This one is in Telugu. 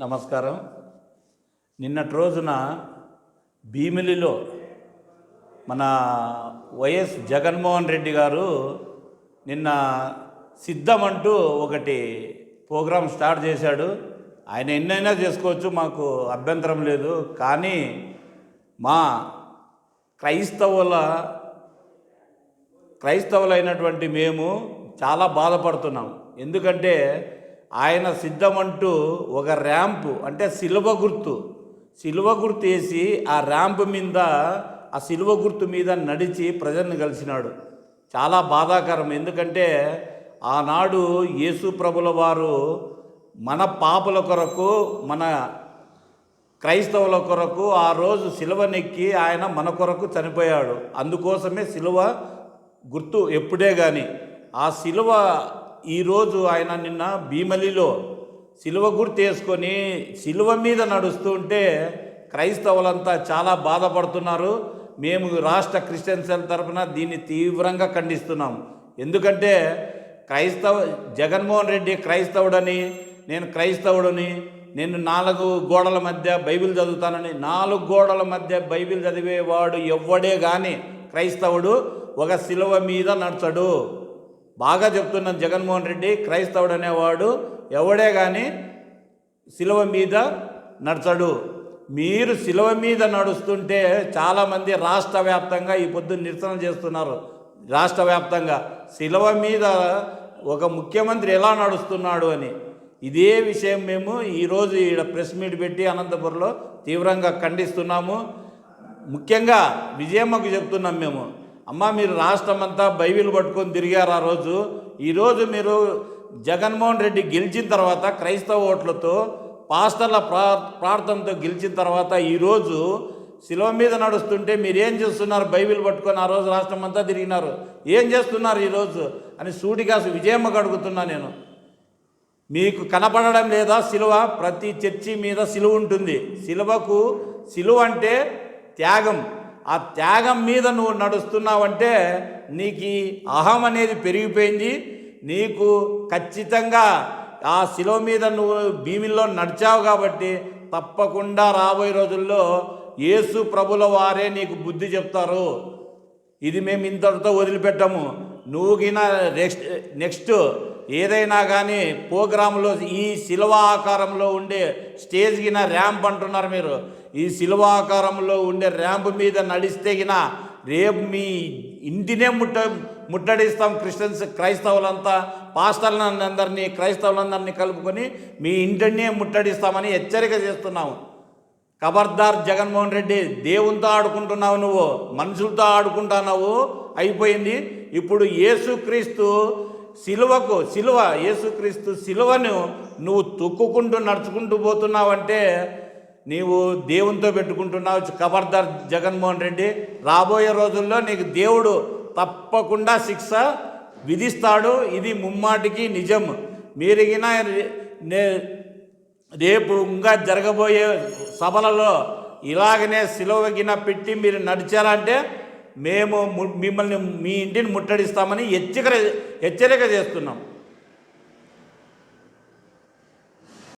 నమస్కారం. నిన్నటి రోజున భీమిలిలో మన వైఎస్ జగన్మోహన్ రెడ్డి గారు నిన్న సిద్ధమంటూ ఒకటి ప్రోగ్రాం స్టార్ట్ చేశాడు. ఆయన ఎన్నైనా చేసుకోవచ్చు మాకు అభ్యంతరం లేదు. కానీ మా క్రైస్తవుల క్రైస్తవులైనటువంటి మేము చాలా బాధపడుతున్నాం. ఎందుకంటే ఆయన సిద్ధమంటూ ఒక ర్యాంపు అంటే సిలువ గుర్తు. సిలువ గుర్తు వేసి ఆ ర్యాంప్ మీద ఆ సిలువ గుర్తు మీద నడిచి ప్రజల్ని కలిసినాడు. చాలా బాధాకరం. ఎందుకంటే ఆనాడు యేసు ప్రభుల వారు మన పాపుల కొరకు మన క్రైస్తవుల కొరకు ఆ రోజు సిలువనెక్కి ఆయన మన కొరకు చనిపోయాడు. అందుకోసమే సిలువ గుర్తు ఎప్పుడే కానీ ఆ సిలువ ఈరోజు ఆయన నిన్న భీమలిలో సిలువ గుర్తు వేసుకొని సిలువ మీద నడుస్తూ ఉంటే క్రైస్తవులంతా చాలా బాధపడుతున్నారు. మేము రాష్ట్ర క్రిస్టియన్సర్ తరఫున దీన్ని తీవ్రంగా ఖండిస్తున్నాం. ఎందుకంటే క్రైస్తవ జగన్మోహన్ రెడ్డి క్రైస్తవుడని నేను క్రైస్తవుడని నేను నాలుగు గోడల మధ్య బైబిల్ చదువుతానని నాలుగు గోడల మధ్య బైబిల్ చదివేవాడు ఎవ్వడే కానీ క్రైస్తవుడు ఒక శిలువ మీద నడచడు. బాగా చెప్తున్నాను జగన్మోహన్ రెడ్డి క్రైస్తవుడు అనేవాడు ఎవడే కానీ శిలువ మీద నడచడు. మీరు శిలువ మీద నడుస్తుంటే చాలామంది రాష్ట్ర వ్యాప్తంగా ఈ పొద్దు నిరసన చేస్తున్నారు. రాష్ట్ర వ్యాప్తంగా శిలువ మీద ఒక ముఖ్యమంత్రి ఎలా నడుస్తున్నాడు అని. ఇదే విషయం మేము ఈరోజు ఈడ ప్రెస్ మీట్ పెట్టి అనంతపురంలో తీవ్రంగా ఖండిస్తున్నాము. ముఖ్యంగా విజయమ్మకు చెప్తున్నాం మేము. అమ్మ మీరు రాష్ట్రం అంతా బైబిల్ పట్టుకొని తిరిగారు ఆ రోజు. ఈరోజు మీరు జగన్మోహన్ రెడ్డి గెలిచిన తర్వాత క్రైస్తవ ఓట్లతో పాస్టర్ల ప్రా ప్రార్థనతో గెలిచిన తర్వాత ఈరోజు శిలువ మీద నడుస్తుంటే మీరేం చేస్తున్నారు? బైబిల్ పట్టుకొని ఆ రోజు రాష్ట్రం అంతా తిరిగినారు. ఏం చేస్తున్నారు ఈరోజు అని సూటిగా విజయమ్మకు అడుగుతున్నా నేను. మీకు కనపడడం లేదా సిలువ ప్రతి చర్చి మీద సిలువ ఉంటుంది. సిలువకు సిలువ అంటే త్యాగం. ఆ త్యాగం మీద నువ్వు నడుస్తున్నావంటే నీకు ఈ అహం అనేది పెరిగిపోయింది. నీకు ఖచ్చితంగా ఆ శిలో మీద నువ్వు భీమిల్లో నడిచావు కాబట్టి తప్పకుండా రాబోయే రోజుల్లో యేసు ప్రభుల వారే నీకు బుద్ధి చెప్తారు. ఇది మేము ఇంతటితో వదిలిపెట్టాము. నువ్వు గిన నెక్స్ట్ నెక్స్ట్ ఏదైనా కానీ ప్రోగ్రాంలో ఈ శిలువ ఆకారంలో ఉండే స్టేజ్ గిన ర్యాంప్ అంటున్నారు మీరు. ఈ శిలువ ఆకారంలో ఉండే ర్యాంప్ మీద నడిస్తే గిన రేపు మీ ఇంటినే ముట్ట ముట్టడిస్తాం క్రిస్టియన్స్ క్రైస్తవులంతా. పాస్టర్లందరినీ అందరినీ క్రైస్తవులందరినీ కలుపుకొని మీ ఇంటినే ముట్టడిస్తామని హెచ్చరిక చేస్తున్నాము ఖబర్దార్ జగన్మోహన్ రెడ్డి దేవునితో ఆడుకుంటున్నావు నువ్వు మనుషులతో ఆడుకుంటున్నావు అయిపోయింది. ఇప్పుడు యేసుక్రీస్తు సిలువకు సిలువ యేసుక్రీస్తు సిలువను నువ్వు తొక్కుకుంటూ నడుచుకుంటూ పోతున్నావంటే నీవు దేవునితో పెట్టుకుంటున్నావు. ఖబర్దార్ జగన్మోహన్ రెడ్డి రాబోయే రోజుల్లో నీకు దేవుడు తప్పకుండా శిక్ష విధిస్తాడు. ఇది ముమ్మాటికి నిజం. మీరిగిన రేపు ఇంకా జరగబోయే సభలలో ఇలాగనే సిలువగిన పెట్టి మీరు నడిచారంటే మేము ము- మిమ్మల్ని మీ ఇంటిని ముట్టడిస్తామని హెచ్చరిక హెచ్చరిక చేస్తున్నాం.